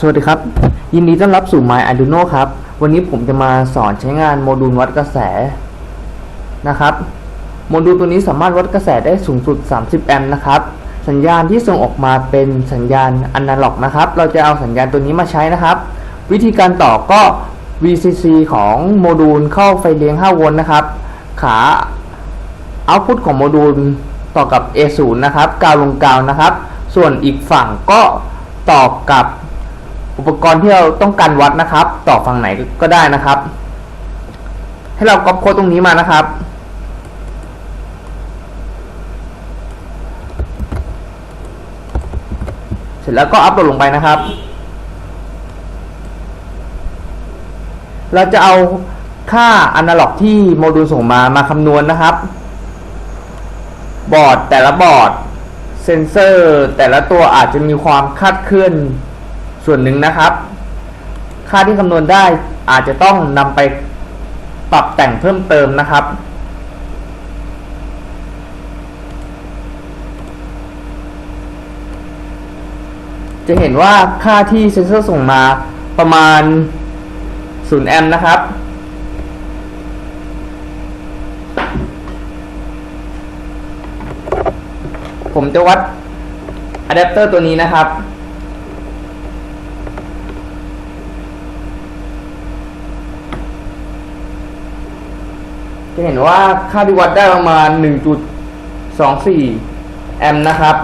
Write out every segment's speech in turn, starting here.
สวัสดีครับ ยินดีต้อนรับสู่ My Arduino ครับ วันนี้ผมจะมาสอนใช้งานโมดูลวัดกระแสนะครับ โมดูลตัวนี้สามารถวัดกระแสได้สูงสุด 30 แอมป์นะครับ สัญญาณที่ส่งออกมาเป็นสัญญาณอนาล็อกนะครับ เราจะเอาสัญญาณตัวนี้มาใช้นะครับ วิธีการต่อก็ VCC ของโมดูลเข้าไฟเลี้ยง 5 โวลต์นะครับ ขาเอาพุตของโมดูลต่อกับ A0 นะครับ กาวลงกาวนะครับ ส่วนอีกฝั่งก็ต่อกับ อุปกรณ์ที่เราต้องการวัดนะครับ ต่อฝั่งไหนก็ได้นะครับ ให้เราก๊อปโค้ดตรงนี้มานะครับ เสร็จแล้วก็อัปโหลดลงไปนะครับ เราจะเอาค่าอนาล็อกที่โมดูลส่งมามาคำนวณนะครับ บอร์ดแต่ละบอร์ดเซนเซอร์แต่ละตัวอาจจะมีความคลาดเคลื่อน ส่วนหนึ่งนะครับ ค่าที่คำนวณได้อาจจะต้องนำไปปรับแต่งเพิ่มเติมนะครับ จะเห็นว่าค่าที่เซนเซอร์ส่งมาประมาณ 0 แอมป์นะครับ ผมจะวัดอะแดปเตอร์ตัวนี้นะครับ จะเห็นว่าค่าที่วัดได้ประมาณ 1.24 แอมป์นะครับ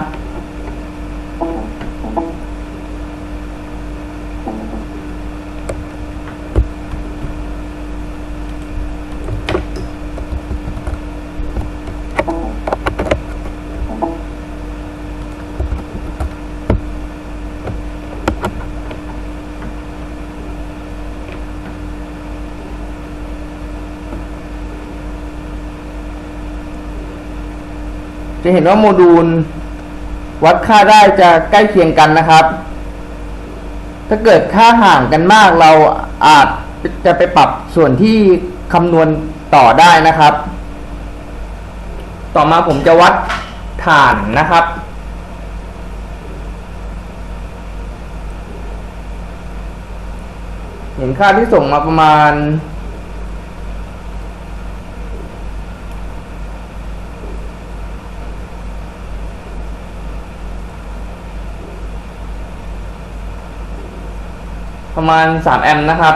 จะเห็นว่าโมดูล วัดค่าได้จะใกล้เคียงกันนะครับ ถ้าเกิดค่าห่างกันมากเราอาจจะไปปรับส่วนที่คำนวณต่อได้นะครับ ต่อมาผมจะวัดฐานนะครับ เห็นค่าที่ส่งมาประมาณ ประมาณ 3 แอมป์นะครับ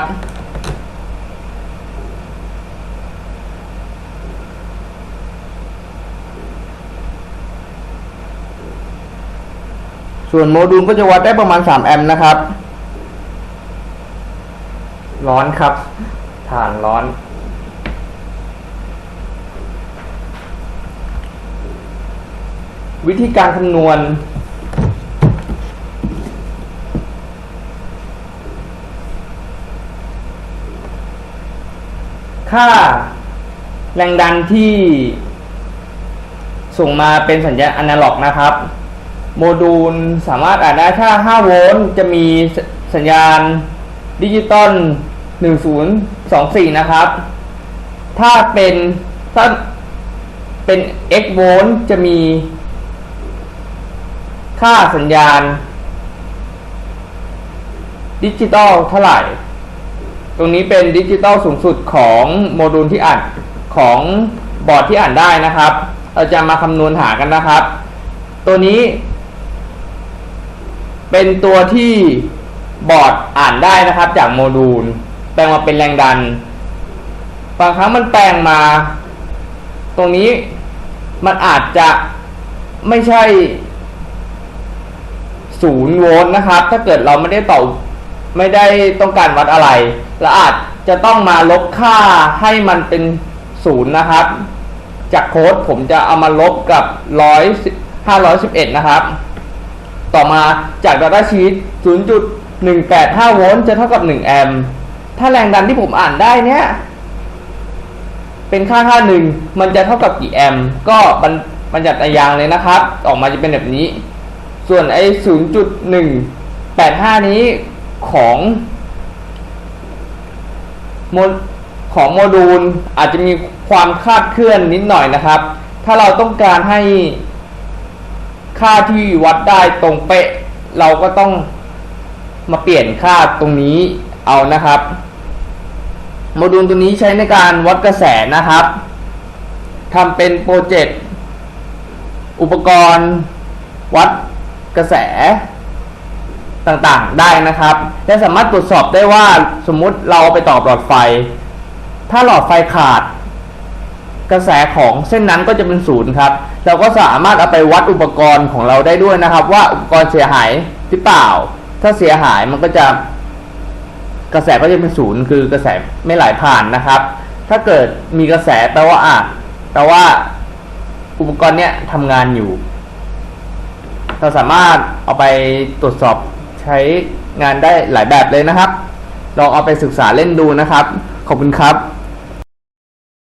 ส่วนโมดูลก็จะวัดได้ประมาณ 3 แอมป์นะครับ ร้อนครับฐานร้อนวิธีการคำนวณ ค่าแรงดันที่ส่งมาเป็นสัญญาณอนาล็อกนะครับ โมดูลสามารถอ่านได้ถ้า 5 โวลต์จะมีสัญญาณดิจิตอล1024 นะครับ ถ้าเป็นถ้าเป็น x โวลต์จะมีค่าสัญญาณ ดิจิตอลเท่าไหร่ ตรงนี้เป็นดิจิตอลสูงสุดของโมดูลที่อ่านของบอร์ดที่อ่านได้นะครับ เราจะมาคำนวณหากันนะครับ ตัวนี้ เป็นตัวที่บอร์ดอ่านได้นะครับ จากโมดูล แปลงมาเป็นแรงดัน บางครั้งมันแปลงมา ตรงนี้มันอาจจะไม่ใช่ศูนย์โวลต์นะครับ ถ้าเกิดเราไม่ได้ต่อ ไม่ได้ต้องการวัดอะไร และอาจจะต้องมาลบค่าให้มันเป็นศูนย์นะครับ จากโค้ดผมจะเอามาลบกับร้อยห้าร้อยสิบเอ็ดนะครับ ต่อมาจาก Data Sheet 0.185 โวลต์จะเท่ากับ 1 แอมป์ถ้าแรงดันที่ผมอ่านได้เนี่ยเป็นค่าค่าหนึ่งมันจะเท่ากับกี่แอมป์ก็บรรบรรยัติยางเลยนะครับ ออกมาจะเป็นแบบนี้ ส่วนไอ้0.185 นี้ ของโมของโมดูลอาจจะมีความคลาดเคลื่อนนิดหน่อยนะครับ ถ้าเราต้องการให้ค่าที่วัดได้ตรงเป๊ะ เราก็ต้องมาเปลี่ยนค่าตรงนี้เอานะครับ โมดูลตัวนี้ใช้ในการวัดกระแสนะครับทำเป็นโปรเจกต์อุปกรณ์วัดกระแส ต่างๆได้นะครับ และสามารถตรวจสอบได้ว่าสมมุติเราเอาไปต่อหลอดไฟ ถ้าหลอดไฟขาด กระแสของเส้นนั้นก็จะเป็นศูนย์ครับ เราก็สามารถเอาไปวัดอุปกรณ์ของเราได้ด้วยนะครับ ว่าอุปกรณ์เสียหายหรือเปล่า ถ้าเสียหายมันก็จะกระแสก็จะเป็นศูนย์คือกระแสไม่ไหลผ่านนะครับ ถ้าเกิดมีกระแสแปลว่าอะแปลว่าอุปกรณ์เนี้ยทำงานอยู่ เราสามารถเอาไปตรวจสอบ ใช้งานได้หลายแบบเลยนะครับ ลองเอาไปศึกษาเล่นดูนะครับ ขอบคุณครับ